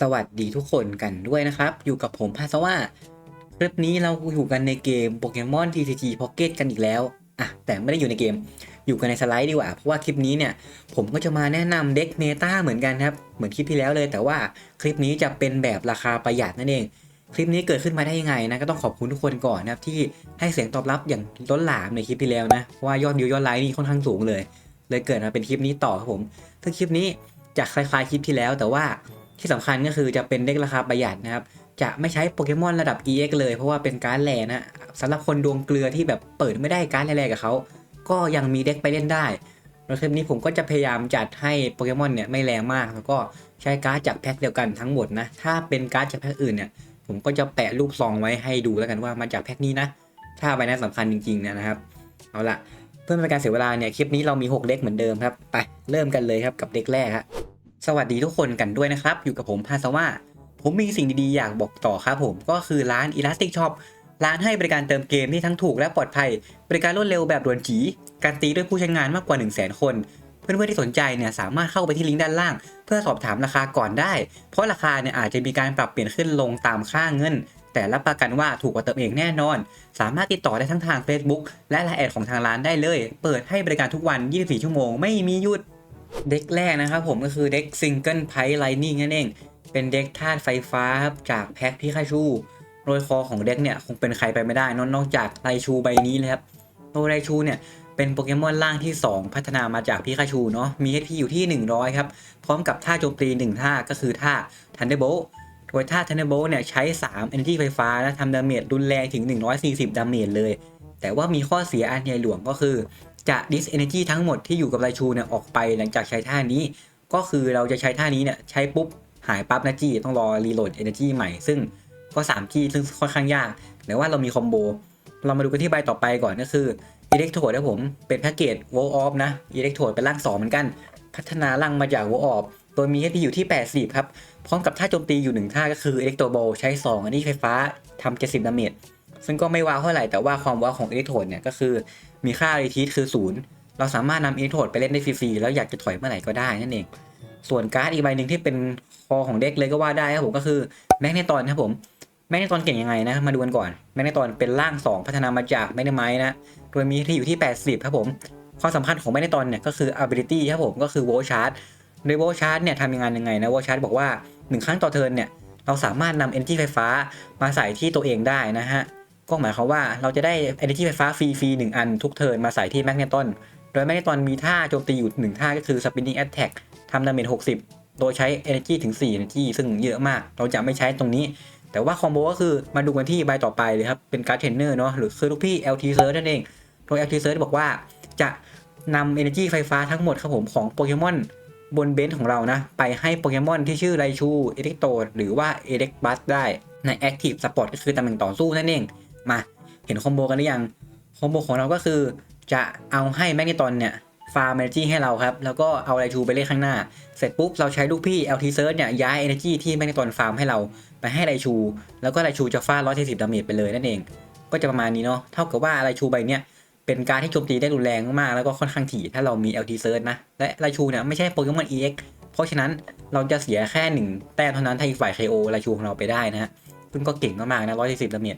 สวัสดีทุกคนกันด้วยนะครับ อยู่กับผมพาสว่าคลิปนี้เราอยู่กันในเกมโปเกมอน TCG Pocket กันอีกแล้วอะแต่ไม่ได้อยู่ในเกม อยู่กันในสไลด์ดีกว่า เพราะว่าคลิปนี้เนี่ย ผมก็จะมาแนะนำเด็กเมตาเหมือนกันครับ เหมือนคลิปที่แล้วเลย แต่ว่าคลิปนี้จะเป็นแบบราคาประหยัดนั่นเอง คลิปนี้เกิดขึ้นมาได้ยังไงนะ ก็ต้องขอบคุณทุกคนก่อนนะครับ ที่ให้เสียงตอบรับอย่างล้นหลามในคลิปที่แล้วนะ เพราะว่ายอดวิวยอดไลค์นี่ค่อนข้างสูงเลย เลยเกิดมาเป็นคลิปนี้ต่อครับผมซึ่งคลิปนี้จะคล้ายๆคลิปที่แล้วแต่ว่า ที่สำคัญก็คือจะเป็นเด็กราคาประหยัดนะครับ จะไม่ใช้โปเกมอนระดับ EX เลยเพราะว่าเป็นการ์ดแร่นะสำหรับคนดวงเกลือที่แบบเปิดไม่ได้การ์ดแร่ๆกับเขา ก็ยังมีเด็กไปเล่นได้แล้วคลิปนี้ผมก็จะพยายามจัดให้โปเกมอนเนี่ยไม่แรงมาก แล้วก็ใช้การ์ดจากแพ็คเดียวกันทั้งหมดนะ ถ้าเป็นการ์ดจากแพ็คอื่นเนี่ย ผมก็จะแปะรูปซองไว้ให้ดูแล้วกันว่ามาจากแพ็คนี้นะ ถ้าใบนั้นสำคัญจริงๆนะครับ เอาละเพื่อไม่เป็นการเสียเวลาเนี่ยคลิปนี้เรามี 6เด็กเหมือนเดิมครับ ไปเริ่มกันเลยครับกับเด็กแรกครับ สวัสดีทุกคนกันด้วยนะครับ อยู่กับผมพาสว่า ผมมีสิ่งดีๆ อยากบอกต่อครับผม ก็คือร้าน Elastic Shop ร้านให้บริการเติมเกมที่ทั้งถูกและปลอดภัย บริการรวดเร็วแบบด่วนจีการตีด้วยผู้ใช้งานมากกว่า 1 0 0 0 0แคน เพื่อนๆที่สนใจเนี่ยสามารถเข้าไปที่ลิงก์ด้านล่าง เพื่อสอบถามราคาก่อนได้ เพราะราคาเนี่ยอาจจะมีการปรับเปลี่ยนขึ้นลงตามค่าเงิน แต่รับประกันว่าถูกกว่าเติมเองแน่นอน สามารถติดต่อได้ทั้งทาง Facebook และไลน์แอดของทางร้านได้เลย เปิดให้บริการทุกวัน 24 ชั่วโมงไม่มีหยุด เด็กแรกนะครับผมก็คือเด็กซิงเกิลไพไลนิ่งนั่นเอง เป็นเด็กธาตุไฟฟ้าครับจากแพ็คพิคาชูโดยคอของเด็กเนี่ยคงเป็นใครไปไม่ได้นอกนอกจากไรชูใบนี้เลยครับโดยไรชูเนี่ยเป็นโปเกมอนล่างที่ 2 พัฒนามาจากพิคาชูเนาะมี HP อยู่ที่ 100 ครับ พร้อมกับท่าโจมตี 1 ท่าก็คือท่า Thunderbolt โดยท่า Thunderbolt เนี่ยใช้ 3 Energy ไฟฟ้า และทำดาเมจรุนแรงถึง 140 ดาเมจเลย แต่ว่ามีข้อเสียอันใหญ่หลวงก็คือ จะดิสเอเนจีทั้งหมดที่อยู่กับไรชูเนี่ยออกไปหลังจากใช้ท่านี้ ก็คือเราจะใช้ท่านี้เนี่ยใช้ปุ๊บหายปั๊บนะจี้ต้องรอรีโหลดเอเนจีใหม่ซึ่งก็3จี้ซึ่งค่อนข้างยากแต่ว่าเรามีคอมโบเรามาดูกันที่ใบต่อไปก่อนก็คืออิเล็กโทรดนะผมเป็นแพ็กเกจ w o l Off นะอิเล็กโทรดเป็นร่าง2เหมือนกัน พัฒนาร่างมาจาก w o l Off โดยมี HP อยู่ที่ 80 ครับ พร้อมกับท่าโจมตีอยู่ 1 ท่าก็คืออิเล็กโทรโบใช้ 2 อันนี้ไฟฟ้าทำ70ดาเมจซึ่งก็ไม่ว้าวเท่าไหร่แต่ว่าความว้าวของอิเล็กโทรดเนี่ยก็คือ มีค่ารีทีสคือ 0 เราสามารถนำอิเล็กโทดไปเล่นได้ฟรีๆแล้วอยากจะถอยเมื่อไหร่ก็ได้นั่นเอง ส่วนการ์ดอีกใบหนึ่งที่เป็นคอของเด็กเลยก็ว่าได้ครับผมก็คือแมกเนตอนครับผมแมกเนตอนเก่งยังไงนะมาดูกันก่อนแมกเนตอนเป็นร่าง 2 พัฒนามาจากแมกเนไมนะโดยมีที่อยู่ที่ 80ครับผมความสำคัญของแมกเนตอนเนี่ยก็คือ ability ครับผมก็คือโวชาร์ดโดยโวชาร์ดเนี่ยทำยังไงยังไงนะโวชาร์ดบอกว่า1ครั้งต่อเทิร์นเนี่ยเราสามารถนำ energy ไฟฟ้ามาใส่ที่ตัวเองได้นะฮะ ก็หมายความว่าเราจะได้ energy ไฟฟ้าฟรีๆหนึ่งอันทุกเทิร์นมาใส่ที่แมกเนตอนโดยแมกเนตอนมีท่าโจมตีอยู่หนึ่งท่าก็คือ spinning attack ทำดาเมจ60 โดยใช้ energy ถึง 4 energy ซึ่งเยอะมาก เราจะไม่ใช้ตรงนี้ แต่ว่าคอมโบก็คือมาดูกันที่ใบต่อไปเลยครับ เป็นการ์ดเทรนเนอร์เนาะหรือคือลูกพี่ LT Search นั่นเอง โดย LT Search บอกว่าจะนำ energy ไฟฟ้าทั้งหมดครับผมของโปเกมอนบนเบนซ์ของเรานะ ไปให้โปเกมอนที่ชื่อไรชู เอเล็กโตหรือว่าเอเล็กบัสได้ใน Active Support ก็คือตำแหน่งต่อสู้นั่นเอง มาเห็นคอมโบกันหรือยังคอมโบของเราก็คือ จะเอาให้แมกนิตอนเนี่ยฟาร์ม energy ให้เราครับ แล้วก็เอาไรชูไปเล่นข้างหน้า เสร็จปุ๊บ เราใช้ลูกพี่ LT Search เนี่ยย้าย energy ที่แมกนิตอนฟาร์มให้เราไปให้ไรชู แล้วก็ไรชูจะฟาด140ดาเมจไปเลยนั่นเอง ก็จะประมาณนี้เนาะเท่ากับว่าไรชูใบเนี้ยเป็นการที่โจมตีได้รุนแรงมากแล้วก็ค่อนข้างถี่ถ้าเรามี LT Search นะและไรชูเนี่ยไม่ใช่โปเกมอน EX เพราะฉะนั้นเราจะเสียแค่หนึ่งแต้มเท่านั้นถ้าอีกฝ่าย KO ไรชูของเราไปได้นะฮะซึ่งก็เก่งมากๆนะ140ดาเมจ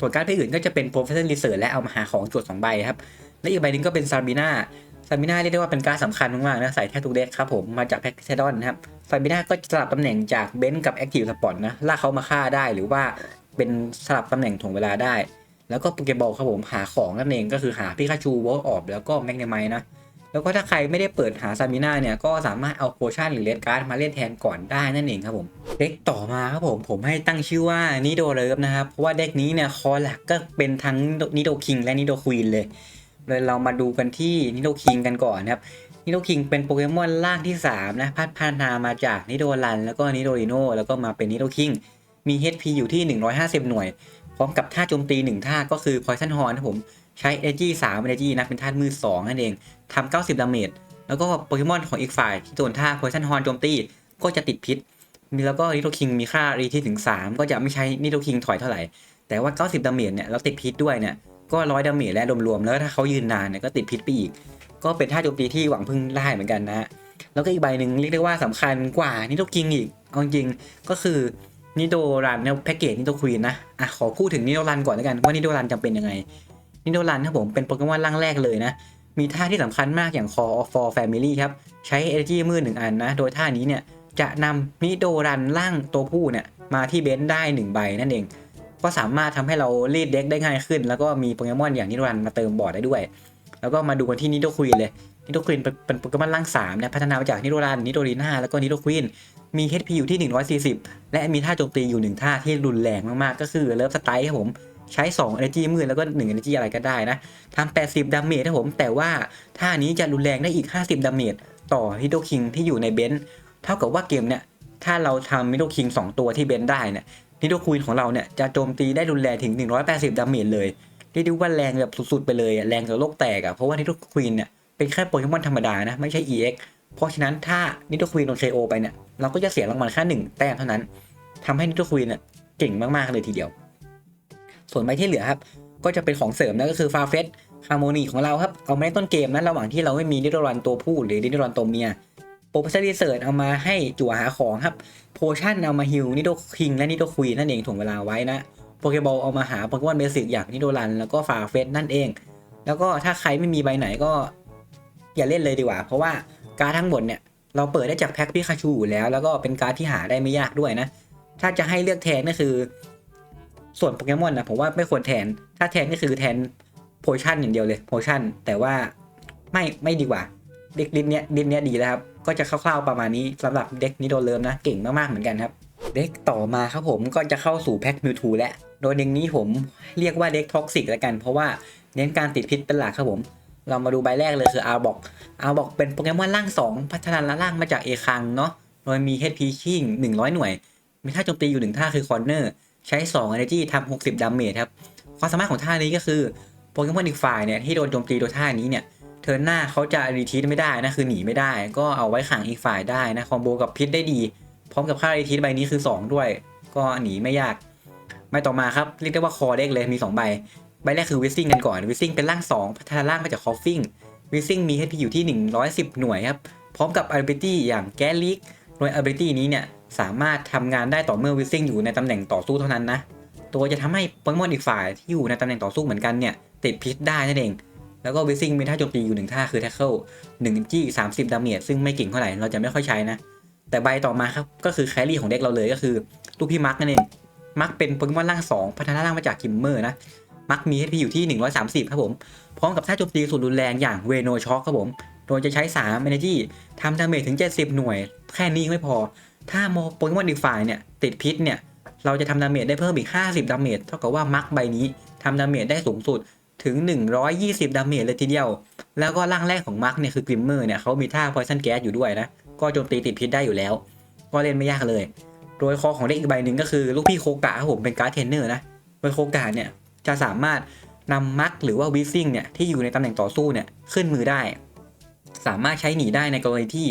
ส่วนการ์ดอื่นก็จะเป็น Professional Research และเอามาหาของจวด2ใบครับ และอีกใบหนึงก็เป็นซาบิน่าซาบิน่าเรียกได้ว่าเป็นการดสำคัญมากๆนะใส่แทบทุกเด็กครับผมมาจากแพ็กเซดอนนะครับซาบิน่าก็สลับตำแหน่งจากเบนซ์กับแอคทีฟสปอร์ตนะลากเขามาฆ่าได้หรือว่าเป็นสลับตำแหน่งถ่วงเวลาได้ แล้วก็โปเกบอลครับผมหาของนั่นเองก็คือหาพิคาชูวอลออบแล้วก็แมกเนไมนะ แล้วก็ถ้าใครไม่ได้เปิดหาซามิน่าเนี่ยก็สามารถเอาโพชั่นหรือเลดการ์ดมาเล่นแทนก่อนได้นั่นเองครับผมเด็กต่อมาครับผมผมให้ตั้งชื่อว่านิโดเลิฟนะครับเพราะว่าเด็กนี้เนี่ยคอหลักก็เป็นทั้งนิโดคิงและนิโดควีนเลยเลยเรามาดูกันที่นิโดคิงกันก่อนนะครับนิโดคิงเป็นโปเกมอนล่างที่ 3 นะพัฒนามาจากนิโดรัน แล้วก็นิโดริโนแล้วก็มาเป็นนิโดคิงมี HP อยู่ที่ 150 หน่วย พร้อมกับท่าโจมตี 1 ท่าก็คือ Poison Horn นะผม ใช้ Energy 3 Energy นะเป็นธาตุมือ2นั่นเองทำ90ดาเมจแล้วก็โปเกมอนของอีกฝ่ายที่โดนท่า Poison Horn โจมตีก็จะติดพิษ มีแล้วก็นิโดคิงมีค่ารีที่ถึง 3 ก็จะไม่ใช้นิโดคิงถอยเท่าไหร่ แต่ว่า 90ดาเมจเนี่ยเราติดพิษด้วยเนี่ยก็ร้อยดาเมจและรวมๆแล้วถ้าเขายืนนานเนี่ยก็ติดพิษไปอีก ก็เป็นท่าโจมตีที่หวังพึ่งได้เหมือนกันนะฮะแล้วก็อีกใบหนึ่งเรียกได้ว่าสำคัญกว่านิโดคิงอีกเอาจริงก็คือนิโดรันเนี่ยแพ็กเกจนิโดควีนนะอะขอพูดถึงนิโดรันก่อนแล้วกันว่านิโดรันจำเป็นยังไง นิโดรันครับผมเป็นโปเกมอนร่างแรกเลยนะ มีท่าที่สำคัญมากอย่าง Call of for Family ครับ ใช้ Energy มือหนึ่งอันนะ โดยท่านี้เนี่ยจะนำนิโดรันร่างตัวผู้เนี่ยมาที่เบนซ์ได้หนึ่งใบนั่นเอง ก็สามารถทำให้เรารีดเด็กได้ง่ายขึ้น แล้วก็มีโปเกมอนอย่างนิโดรันมาเติมบอร์ดได้ด้วย แล้วก็มาดูกันที่นิโดควีนเลยนิโดควีนเป็นโปเกมอนร่าง3เนี่ยพัฒนามาจากนิโดรันนิโดรีน่าแล้วก็นิโดควีนมี HP อยู่ที่ 140 และมีท่าโจมตีอยู่หนึ่งท่าที่รุนแรงมากๆ ก็คือเลิฟสไตล์ครับผม ใช้ 2 Energy มืดแล้วก็ 1 Energy อะไรก็ได้นะทำ80 ดาเมจครับผม แต่ว่าท่านี้จะรุนแรงได้อีก 50 ดาเมจต่อฮิโดคิงที่อยู่ในเบนซ์เท่ากับว่าเกมเนี่ย ถ้าเราทำฮิโดคิง 2 ตัวที่เบนซ์ได้เนี่ยฮิโดควีนของเราเนี่ยจะโจมตีได้รุนแรงถึง 180 ดาเมจเลยเรียกได้ว่าแรงแบบสุดๆไปเลยแรงจนโลกแตกอะเพราะว่าฮิโดควีนเนี่ยเป็นแค่โปเกมอนธรรมดานะไม่ใช่ EX เพราะฉะนั้นถ้านิโดควีนโดน KO ไปเนี่ยเราก็จะเสียรางวัลแค่หนึ่งแต้มเท่านั้นทำให้นิโดควีนเน่ยเก่งมาก ๆ เลยทีเดียว ส่วนใบที่เหลือครับ ก็จะเป็นของเสริมนะก็คือฟาเฟสฮาร์โมนีของเราครับ เอามาในต้นเกมนะระหว่างที่เราไม่มีนิโดรันตัวผู้หรือนิโดรันตัวเมียโปรเฟสเซอร์รีเสิร์ชเอามาให้จั่วหาของครับโพชั่นเอามาฮิลนิโดคิงและนิโดควีนนั่นเองถ่วงเวลาไว้นะโปเกบอลเอามาหาโปเกมอนเบสิกอย่างนิโดรันแล้วก็ฟาเฟสนั่นเอง แล้วก็ถ้าใครไม่มีใบไหนก็ อย่าเล่นเลยดีกว่า เพราะว่าการทั้งหมดเนี่ยเราเปิดได้จากแพ็คพิคาชูอยู่แล้ว แล้วก็เป็นการที่หาได้ไม่ยากด้วยนะ ถ้าจะให้เลือกแทนก็คือ ส่วนโปเกมอนนะผมว่าไม่ควรแทน ถ้าแทนก็คือแทนโพชั่นอย่างเดียวเลยโพชั่นแต่ว่าไม่ไม่ดีกว่าเด็กดินเนี้ยดินเนี้ยดีแล้วครับ ก็จะคร่าวๆประมาณนี้สำหรับเด็กนิโดเลิมนะ เก่งมากๆเหมือนกันครับ เด็กต่อมาครับผมก็จะเข้าสู่แพ็คมิวทูแล้วโดยเด็กนี้ผมเรียกว่าเด็กท็อกซิกแล้วกัน เพราะว่าเน้นการติดพิษเป็นหลักครับผม เรามาดูใบแรกเลยคืออาร์บอกอาร์บอกเป็นโปเกมอนร่าง 2 พัฒนาร่างมาจากเอคังเนาะโดยมี HP ชิ่ง100 หน่วย มีท่าโจมตีอยู่หนึ่งท่าคือคอนเนอร์ ใช้ 2 Energy ทำ60ดาเมจครับ ความสามารถของท่านี้ก็คือโปเกมอนอีกฝ่ายเนี่ยที่โดนโจมตีโดยท่านี้เนี่ยเทิร์นหน้าเขาจะรีทีทไม่ได้นะคือหนีไม่ได้ ก็เอาไว้ขังอีกฝ่ายได้นะคอมโบกับพิษได้ดี พร้อมกับค่ารีทีทใบนี้คือ 2 ด้วย ก็หนีไม่ยากใบต่อมาครับเรียกได้ว่าคอเด็กเลยมี 2 ใบ ใบแรกคือวิซซิ่งกันก่อนวิซซิ่งเป็นร่าง2พัฒนาร่างมาจากคอฟฟิงวิซซิ่งมี HP อยู่ที่ 110 หน่วยครับพร้อมกับ ability อย่างแกลิกโดย ability นี้เนี่ย สามารถทำงานได้ต่อเมื่อวิซิ่งอยู่ในตำแหน่งต่อสู้เท่านั้นนะ ตัวจะทำให้โปเกมอนอีกฝ่ายที่อยู่ในตำแหน่งต่อสู้เหมือนกันเนี่ยติดพิษได้นั่นเอง แล้วก็วิซิ่งมีท่าโจมตีอยู่หนึ่งท่าคือ tackle 1จี้30ดาเมจซึ่งไม่เก่งเท่าไหร่เราจะไม่ค่อยใช้นะ แต่ใบต่อมาครับก็คือแครี่ของเด็กเราเลยก็คือลูกพี่มาร์กนั่นเองมักเป็นโปเกมอนร่าง2พัฒนาร่างมาจากคิมเมอร์นะมักมี HP อยู่ที่ 130 ครับผม พร้อมกับท่าโจมตีสุดรุนแรงอย่างเวโนช็อคครับผม โดยจะใช้ 3 Energy ทำดาเมจถึง 70 หน่วย แค่นี้ไม่พอ ถ้าโมโปเกมอนอีกฝ่ายเนี่ยติดพิษเนี่ยเราจะทำดาเมจได้เพิ่มอีก 50 ดาเมจเท่ากับว่ามักใบนี้ทำดาเมจได้สูงสุดถึง 120 ดาเมจเลยทีเดียว แล้วก็ร่างแรกของมักเนี่ยคือกริมเมอร์เนี่ยเขามีท่า Poison Gas อยู่ด้วยนะ ก็โจมตีติดพิษได้อยู่แล้ว ก็เล่นไม่ยากเลย โดยคอของเด็กอีกใบหนึ่งก็คือลูกพี่โคกะครับผมเป็นการ์ดเทรนเนอร์นะโดยโคกะเนี่ยจะสามารถนำมักหรือว่าวิซิ่งเนี่ยที่อยู่ในตำแหน่งต่อสู้เนี่ยขึ้นมือได้ สามารถใช้หนีได้ในกรณีที่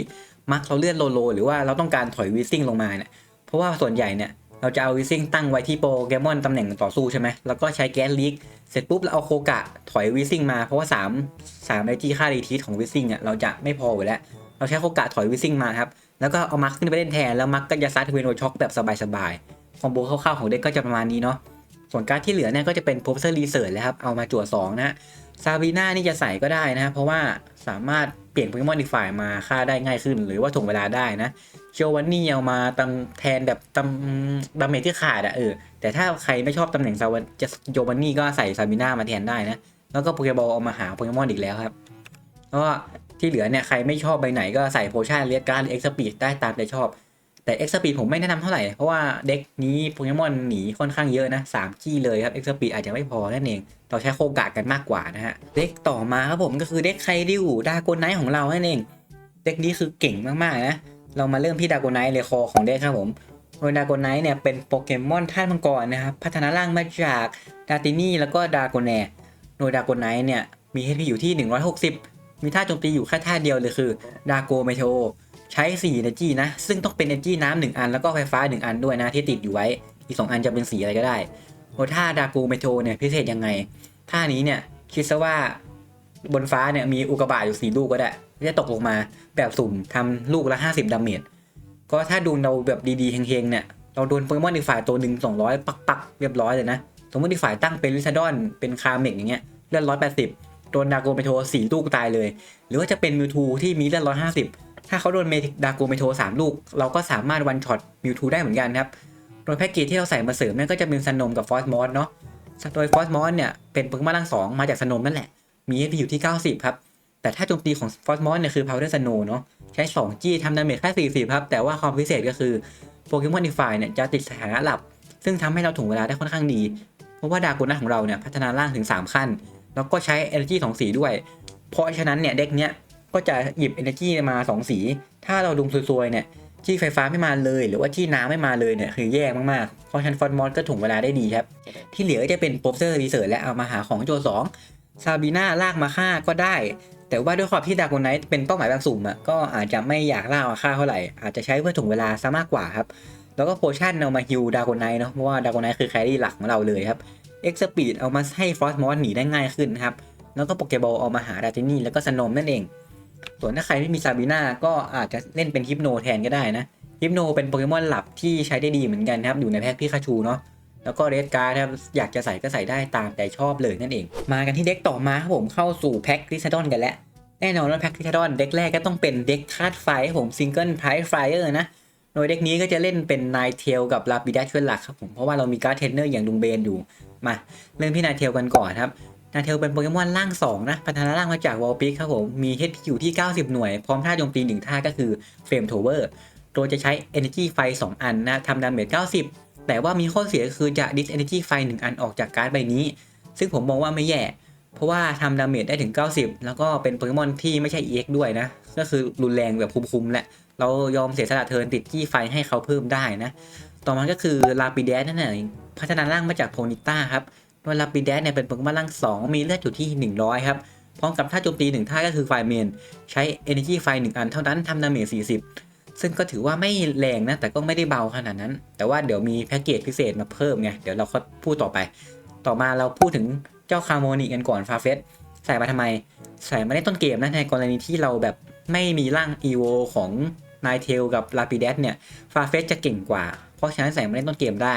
มักเราเลื่อนโลโล หรือว่าเราต้องการถอยวิซิ่งลงมาเนี่ยเพราะว่าส่วนใหญ่เนี่ยเราจะเอาวิซิ่งตั้งไว้ที่โปเกมอนตำแหน่งต่อสู้ใช่ไหมแล้วก็ใช้แก๊สลีกเสร็จปุ๊บเราเอาโคกะถอยวิซิ่งมาเพราะว่า3 3ไอจีค่ารีทีทของวิซิ่งอะเราจะไม่พออยู่แล้ว เราใช้โคกะถอยวิซิ่งมาครับแล้วก็เอามักขึ้นไปเล่นแทนแล้วมักก็จะซัดเวโนช็อกแบบสบายๆคอมโบคร่าวๆของเด็กก็จะประมาณนี้เนาะส่วนการดที่เหลือเนี่ยก็จะเป็น Professor Research แล้วครับเอามาจั่ว2นะฮะซาบีน่านี่จะใส่ก็ได้นะเพราะว่าสามารถ เปลี่ยนโปเกมอนอีกฝ่ายมาฆ่าได้ง่ายขึ้น หรือว่าถ่วงเวลาได้นะเชลวันนี่เอามาตำแทนแบบตำดาเมจที่ขาดอะเออแต่ถ้าใครไม่ชอบตำแหน่งซาวันจะโยวันนี่ก็ใส่ซาบีน่ามาแทนได้นะ แล้วก็โปเกบอลเอามาหาโปเกมอนอีกแล้วครับแล้วก็ที่เหลือเนี่ยใครไม่ชอบใบไหนก็ใส่โพชั่นเรียกการเอ็กซ์ปีดได้ตามใจชอบ แต่เอ็กซ์ปีดผมไม่แนะนำเท่าไหร่ เพราะว่าเด็กนี้โปเกมอนหนีค่อนข้างเยอะนะ3จี้เลยครับเอ็กซ์ปีดอาจจะไม่พอนั่นเองเราใช้โคกะกันมากกว่านะฮะเด็กต่อมาครับผมก็คือเด็กไคดิวดาโกไนท์ของเรานั่นเอง เด็กนี้คือเก่งมากๆนะเรามาเริ่มที่ดาโกไนท์เลยคอของเด็กครับผมโดยดาโกไนท์เนี่ยเป็นโปเกมอนธาตุมังกรนะครับพัฒนาร่างมาจากดาตินี่แล้วก็ดาโกแนโดยดาโกไนท์เนี่ยมี HP อยู่ที่ 160 มีท่าโจมตีอยู่แค่ท่าเดียวเลยคือดาโกเมโท ใช้ 4 Energy นะ ซึ่งต้องเป็น Energy น้ำหนึ่งอันแล้วก็ไฟฟ้า 1 อันด้วยนะที่ติดอยู่ไว้ อีก 2 อันจะเป็นสีอะไรก็ได้โดยท่าดาโกเมโทเนี่ยพิเศษยังไง ท่านี้เนี่ยคิดซะว่าบนฟ้าเนี่ยมีอุกกาบาตอยู่4ลูกก็ได้จะตกลงมาแบบสุ่มทำลูกละ 50ดาเมจก็ถ้าดูเราแบบดีๆเฮงๆเนี่ยเราโดนโปเกมอนอีกฝ่ายตัวหนึ่งสองร้อยปักๆเรียบร้อยเลยนะ สมมติอีกฝ่ายตั้งเป็นลิซาดอนเป็นคาเมกอย่างเงี้ยเลือดร้อยแปดสิบโดนดาโกเมโทสี่ลูกตายเลย หรือว่าจะเป็นมิวทูที่มีเลือดร้อยห้าสิบ ถ้าเขาโดนเมดาโกเมโทสามลูก เราก็สามารถวันช็อตมิวทูได้เหมือนกันครับ โดยแพ็กเกจที่เราใส่มาเสริมนี่ยก็จะเป็นซันมกับฟอสมอสเนาะโดยฟอสมอสเนี่ยเป็นโปเกมอนร่างสองมาจากซันมนั่นแหละ มี HP อยู่ที่ 90 ครับ แต่ถ้าโจมตีของฟอสมอสเนี่ยคือ Powder Snow เนาะใช้ 2 จี้ทำดาเมจแค่40ครับแต่ว่าความพิเศษก็คือโปเกมอนอีกฝ่ายเนี่ยจะติดสถานะหลับ ซึ่งทำให้เราถ่วงเวลาได้ค่อนข้างดี เพราะว่าดาโกนัของเราเนี่ยพัฒนาร่างถึง 3 ขั้น แล้วก็ใช้ Energy 2สีด้วย เพราะฉะนั้นเนี่ยเด็กเนี้ย ก็จะหยิบ Energy มา2 สี ถ้าเราดุมซวยๆเนี่ยที่ไฟฟ้าไม่มาเลย หรือว่าที่น้ำไม่มาเลยเนี่ยคือแย่มากๆเพราะฉันฟอสมอสก็ถ่วงเวลาได้ดีครับ ที่เหลือจะเป็นโปสเตอร์รีเสิร์ชและเอามาหาของโจสองซาบีน่าลากมาฆ่าก็ได้ แต่ว่าด้วยความที่ดาโกไนท์เป็นเป้าหมายบางสุ่มอะก็อาจจะไม่อยากล่ามาฆ่าเท่าไหร่ อาจจะใช้เพื่อถ่วงเวลาซะมากกว่าครับ แล้วก็โพชั่นเอามาฮิวดาโกไนท์เนาะเพราะว่าดาโกไนท์คือแครี่หลักของเราเลยครับเอ็กซ์ปีดเอามาให้ฟอสมอสหนีได้ง่ายขึ้นครับแล้วก็โปเกบอลเอามาหาดาตินี่แล้วก็สโนมนั่นเอง ส่วนถ้าใครไม่มีซาบีน่าก็อาจจะเล่นเป็นฮิปโนแทนก็ได้นะฮิปโนเป็นโปเกมอนหลับที่ใช้ได้ดีเหมือนกันครับอยู่ในแพ็คพิคาชูเนาะแล้วก็เรดการ์ดครับอยากจะใส่ก็ใส่ได้ตามแต่ชอบเลยนั่นเอง มากันที่เด็กต่อมาครับผมเข้าสู่แพ็คริซาดอนกันแล้วแน่นอนว่าแพ็คริซาดอนเด็กแรกก็ต้องเป็นเด็กคาดไฟครับผมซิงเกิลไพร์ไฟเออร์นะโดยเด็กนี้ก็จะเล่นเป็นนายเทลกับลาปิดัสเป็นหลักครับผมเพราะว่าเรามีการ์ดเทรนเนอร์อย่างลุงเบนอยู่มาเริ่มที่นายเทลกันก่อนครับ นาเทลเป็นโปเกมอนร่าง 2 นะ พัฒนาร่างมาจากวอลปิกครับผม มี HP อยู่ที่ 90 หน่วย พร้อมท่าโจมตีหนึ่งท่าก็คือเฟรมโทเวอร์ โดยจะใช้ Energy ไฟ 2 อันนะทำดาเมจ 90 แต่ว่ามีข้อเสียคือจะ dis energy ไฟ 1 อันออกจากการ์ดใบนี้ ซึ่งผมมองว่าไม่แย่ เพราะว่าทำดาเมจได้ถึง 90 แล้วก็เป็นโปเกมอนที่ไม่ใช่ EX ด้วยนะ ก็คือรุนแรงแบบคุ้มๆแหละ เรายอมเสียสละเทินติดจี้ไฟให้เขาเพิ่มได้นะ ต่อมาก็คือลาปิเดสนั่นเองพัฒนาร่างมาจากโพนิต้าครับ โดยลาปิเดสเนี่ยเป็นโปเกมอนร่าง2 มีเลือดอยู่ที่ 100 ครับ พร้อมกับท่าโจมตี1ท่าก็คือไฟเมน ใช้ Energy ไฟ1อันเท่านั้นทำดาเมจ40 ซึ่งก็ถือว่าไม่แรงนะ แต่ก็ไม่ได้เบาขนาดนั้น แต่ว่าเดี๋ยวมีแพ็กเกจพิเศษมาเพิ่มไง เดี๋ยวเราค่อยพูดต่อไป ต่อมาเราพูดถึงเจ้าคาร์โมนิกันก่อนฟาเฟสใส่มาทำไม ใส่มาในต้นเกมนะในกรณีที่เราแบบไม่มีร่าง EVO ของนายเทลกับลาปิเดสเนี่ยฟาเฟสจะเก่งกว่า เพราะฉะนั้นใส่มาในต้นเกมได้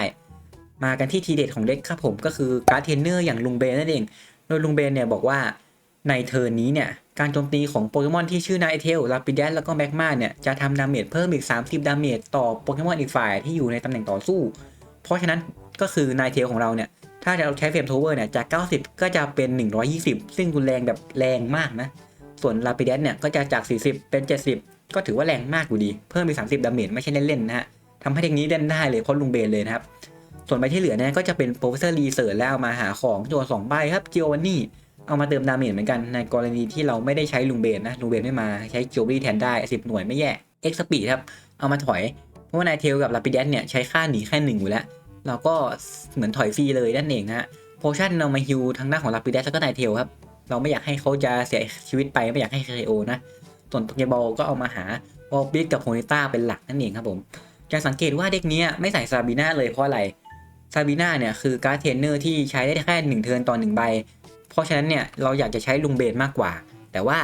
มากันที่ทีเด็ดของเด็กครับผมก็คือการ์ดเทรนเนอร์อย่างลุงเบนนั่นเอง โดยลุงเบนเนี่ยบอกว่าในเทิร์นนี้เนี่ย การโจมตีของโปเกมอนที่ชื่อนายเทลลาปิเดสแล้วก็แมกมาเนี่ย จะทำดาเมจเพิ่มอีก 30 ดาเมจต่อโปเกมอนอีกฝ่ายที่อยู่ในตำแหน่งต่อสู้ เพราะฉะนั้นก็คือนายเทลของเราเนี่ย ถ้าเราใช้เฟรมโทเวอร์เนี่ย จาก 90 ก็จะเป็น 120 ซึ่งรุนแรงแบบแรงมากนะ ส่วนลาปิเดสเนี่ยก็จะจาก 40 เป็น 70 ก็ถือว่าแรงมากอยู่ดี เพิ่มอีก 30 ดาเมจไม่ใช่เล่นๆนะฮะทำให้เทคนี้เล่นได้เลยเพราะลุงเบนเลยนะครับ ส่วนใบที่เหลือเนี่ยก็จะเป็นโปรเฟสเซอร์รีเสิร์ชแล้วมาหาของโจทย์สองใบครับจิโอวานนี่เอามาเติมดาเมจเหมือนกันในกรณีที่เราไม่ได้ใช้ลุงเบนนะลุงเบนไม่มาใช้จิโอวี่แทนได้ 10 หน่วยไม่แย่เอ็กซ์สปีดครับเอามาถอยเพราะว่านายเทลกับลาปิเดสเนี่ยใช้ค่าหนีแค่หนึ่งอยู่แล้วเราก็เหมือนถอยฟรีเลยนั่นเองนะฮะโพชั่นเอามาฮิวทางด้านของลาปิเดสแล้วก็นายเทลครับเราไม่อยากให้เขาจะเสียชีวิตไปไม่อยากให้เคโอนะส่วนโปเกบอลก็เอามาหาวอลปิกกับโฮนิต้าเป็นหลักนั่นเองครับผมจะสังเกตว่าเด็กเนี้ยไม่ใส่ซาบีน่าเลยเพราะอะไร ซาบีน่าเนี่ยคือการ์ดเทรนเนอร์ที่ใช้ได้แค่หนึ่งเทิร์นต่อหนึ่งใบ เพราะฉะนั้นเนี่ยเราอยากจะใช้ลุงเบนมากกว่า แต่ว่า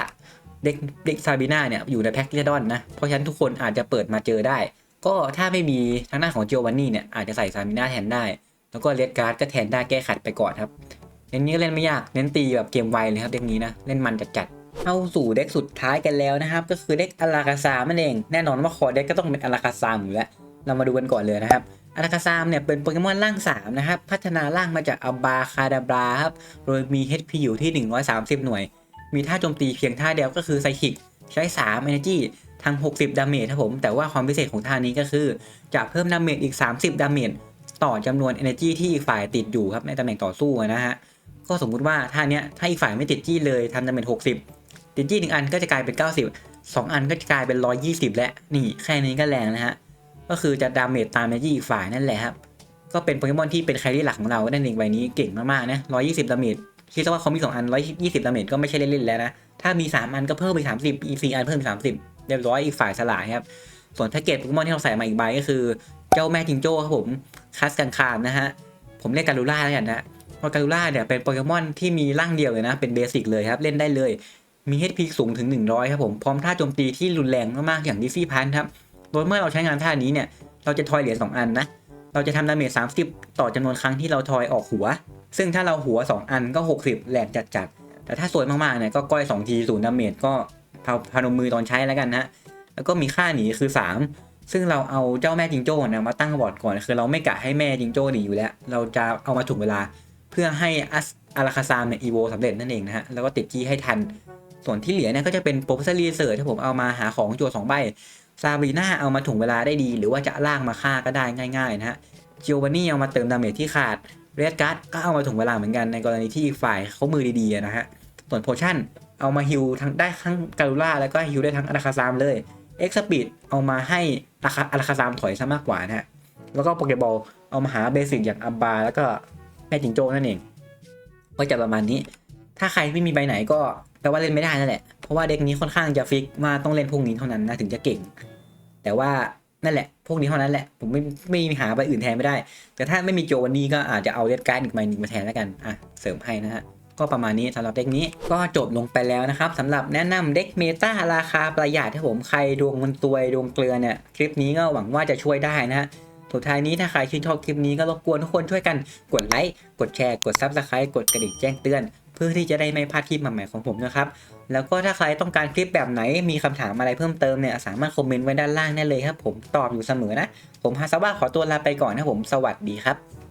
เด็กเด็กซาบีน่าเนี่ยอยู่ในแพ็กลิดอนนะ เพราะฉะนั้นทุกคนอาจจะเปิดมาเจอได้ ก็ถ้าไม่มีทางหน้าของเจวันนี่เนี่ยอาจจะใส่ซาบีน่าแทนได้ แล้วก็เลดการ์ดก็แทนได้แก้ขัดไปก่อนครับเด็กนี้ก็เล่นไม่ยากเน้นตีแบบเกมไวเลยครับเด็กนี้นะเล่นมันจัดๆเข้าสู่เด็กสุดท้ายกันแล้วนะครับ ก็คือเด็กอลากาซามันเองแน่นอนว่าคอเด็กก็ต้องเป็นอลากาซามอยู่แล้วเรามาดูกันก่อนเลยนะครับ อลากาซามเนี่ยเป็นโปเกมอนร่าง 3 นะครับ พัฒนาร่างมาจากอัลบาคาดาบราครับ โดยมี HP อยู่ที่ 130 หน่วย มีท่าโจมตีเพียงท่าเดียวก็คือไซคิกใช้ 3 Energy ทั้ง60 ดาเมจครับผม แต่ว่าความพิเศษของท่านี้ก็คือ จะเพิ่มดาเมจอีก 30 ดาเมจต่อจำนวน Energy ที่อีกฝ่ายติดอยู่ครับในตำแหน่งต่อสู้นะฮะ ก็สมมุติว่าท่าเนี้ยถ้าอีกฝ่ายไม่ติดจี้เลยทำดาเมจ60 ติดจี้หนึ่งอันก็จะกลายเป็น 90 2 อันก็จะกลายเป็น 120 และนี่แค่นี้ก็แรงนะฮะ ก็คือจะดาเมจตามเนจี้อีกฝ่ายนั่นแหละครับ ก็เป็นโปเกมอนที่เป็นแครี่หลักของเรานั่นเองใบนี้เก่งมากๆนะ120ดาเมจคิดซะว่าเขามี2อัน120ดาเมจก็ไม่ใช่เล่นๆแล้วนะ ถ้ามี3อันก็เพิ่มไป30อีก4อันเพิ่ม30เรียบร้อยอีกฝ่ายสลายครับ ส่วนแพ็กเกจโปเกมอนที่เราใส่มาอีกใบก็คือ เจ้าแม่จิงโจ้ครับผมคัสกังคามนะฮะผมเรียกการูล่าแล้วกันนะเพราะการูล่าเนี่ยเป็นโปเกมอนที่มีร่างเดียวเลยนะเป็นเบสิกเลยครับเล่นได้เลยมี HP สูงถึง 100 ครับผม พร้อมท่าโจมตีที่รุนแรงมากๆ อย่างดิซี่พันครับ โดยเมื่อเราใช้งานท่านี้เนี่ย เราจะทอยเหรียญสองอันนะ เราจะทำดาเมจ30 ต่อจำนวนครั้งที่เราทอยออกหัว ซึ่งถ้าเราหัว 2 อันก็ 60 แหลกจัดๆ แต่ถ้าสวยมากๆเนี่ยก็ก้อย2ทีศูนย์ดาเมจก็พานมมือตอนใช้แล้วกันนะแล้วก็มีค่าหนีคือ 3 ซึ่งเราเอาเจ้าแม่จิงโจ้นะมาตั้งบอร์ดก่อน คือเราไม่กะให้แม่จิงโจ้หนีอยู่แล้ว เราจะเอามาถูกเวลาเพื่อให้อัสอาราคาซามเนี่ยอีโวสำเร็จนั่นเองนะฮะแล้วก็ติดจี้ให้ทันส่วนที่เหลือเนี่ยก็จะเป็นโปรเฟสเซอร์รีเสิร์ชที่ผมเอามาหาของจั่วสองใบ ซาบรีน่าเอามาถ่วงเวลาได้ดี หรือว่าจะลากมาฆ่าก็ได้ง่ายๆนะฮะจิโอวานี่เอามาเติมดาเมจที่ขาดเรดการ์ดก็เอามาถ่วงเวลาเหมือนกันในกรณีที่อีกฝ่ายเขามือดีๆนะฮะส่วนโพชั่นเอามาฮิลทั้งได้ทั้งการูล่าแล้วก็ฮิลได้ทั้งอาราคาซามเลยเอ็กซ์ปีดเอามาให้อาคาอาราคาซามถอยซะมากกว่านะฮะแล้วก็โปเกบอลเอามาหาเบสิกอย่างอัมบาแล้วก็แม่จิงโจ้นั่นเองก็จะประมาณนี้ ถ้าใครไม่มีใบไหนก็ แปลว่าเล่นไม่ได้นั่นแหละ เพราะว่าเด็กนี้ค่อนข้างจะฟิกว่าต้องเล่นพวกนี้เท่านั้นนะถึงจะเก่ง แต่ว่านั่นแหละ พวกนี้เท่านั้นแหละ ผมไม่ไม่มีหาใบอื่นแทนไม่ได้ แต่ถ้าไม่มีโจวันนี้ก็อาจจะเอาเลดการ์ดอีกใบหนึ่งมาแทนแล้วกัน อะ เสริมให้นะฮะ ก็ประมาณนี้สำหรับเด็กนี้ ก็จบลงไปแล้วนะครับสำหรับแนะนำเด็กเมตาราคาประหยัดที่ผม ใครดวงมันตัวยดวงเกลือเนี่ย คลิปนี้ก็หวังว่าจะช่วยได้นะฮะสุดท้ายนี้ถ้าใครชื่นชอบคลิปนี้ก็รบกวนทุกคนช่วยกันกดไลค์ กดแชร์ กด Subscribe กดกระดิ่งแจ้งเตือน เพื่อที่จะได้ไม่พลาดคลิปใหม่ๆของผมนะครับ แล้วก็ถ้าใครต้องการคลิปแบบไหนมีคำถามอะไรเพิ่มเติมเนี่ยสามารถคอมเมนต์ไว้ด้านล่างได้เลยครับผมตอบอยู่เสมอนะ ผมฮาซาว่าขอตัวลาไปก่อนนะผมสวัสดีครับ